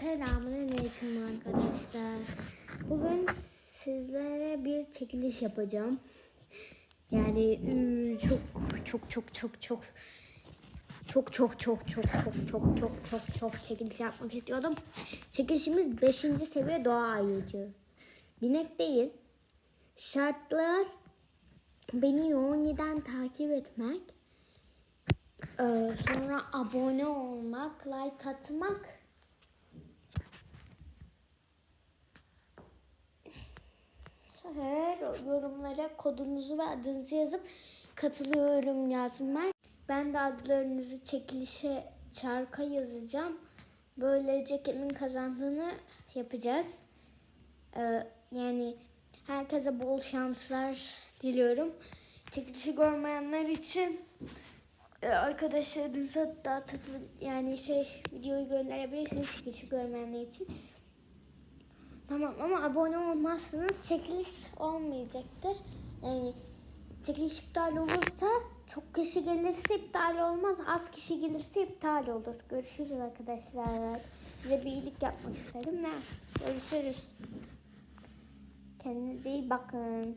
Selamünaleyküm arkadaşlar. Bugün sizlere bir çekiliş yapacağım. Yani ıı, çok çok çok çok çok çok çok çok çok çok çok çok çok çok çekiliş yapmak istiyordum. Çekilişimiz 5. seviye doğa ayıcı. Binek değil. Şartlar beni yoğuniden takip etmek. Ee, sonra abone olmak, like atmak. Her yorumlara kodunuzu ve adınızı yazıp katılıyorum yazmak. Ben de adlarınızı çekilişe çarka yazacağım. Böylece kimin kazandığını yapacağız. Ee, yani herkese bol şanslar diliyorum. Çekilişi görmeyenler için e, arkadaşlarınıza dağıtıp yani şey videoyu gönderebilirsiniz çekilişi görmeyenler için. Tamam ama abone olmazsanız çekiliş olmayacaktır. Yani çekiliş iptal olursa çok kişi gelirse iptal olmaz. Az kişi gelirse iptal olur. Görüşürüz arkadaşlar. Size bir iyilik yapmak istedim. Ne? Görüşürüz. Kendinize iyi bakın.